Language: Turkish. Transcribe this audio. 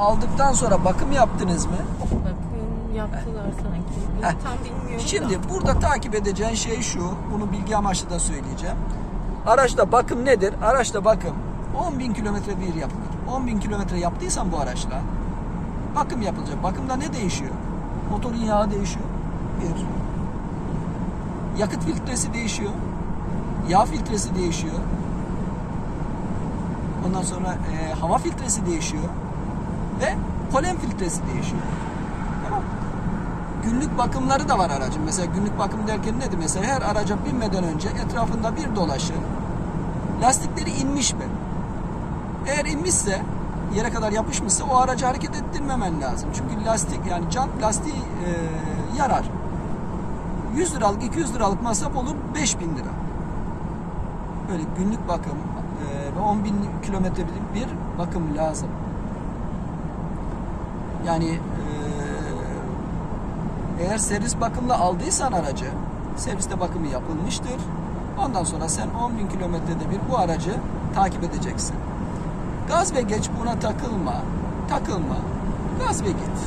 aldıktan sonra bakım yaptınız mı? Bakın yaptılar sanki. Heh. Tam bilmiyorum Şimdi da. burada takip edeceğin şey şu. Bunu bilgi amaçlı da söyleyeceğim. Araçta bakım nedir? Araçta bakım 10 bin kilometre bir yapılır. 10 bin kilometre yaptıysan bu araçla bakım yapılacak. Bakımda ne değişiyor? Motorun yağı değişiyor. Bir. Yakıt filtresi değişiyor. Yağ filtresi değişiyor. Ondan sonra e, hava filtresi değişiyor. Ve polen filtresi değişiyor. Tamam. Günlük bakımları da var aracın. Mesela günlük bakım derken nedir? Mesela her araca binmeden önce etrafında bir dolaşır. Lastikleri inmiş mi? Eğer inmişse yere kadar yapışmışsa o aracı hareket ettirmemen lazım. Çünkü lastik yani jant lastiği e, yarar. 100 liralık 200 liralık masraf olur 5000 lira. Böyle günlük bakım e, ve 10 bin kilometre bir bakım lazım. Yani e, eğer servis bakımla aldıysan aracı, serviste bakımı yapılmıştır. Ondan sonra sen 10 bin kilometrede bir bu aracı takip edeceksin. Gaz ve geç buna takılma, takılma, gaz ve git.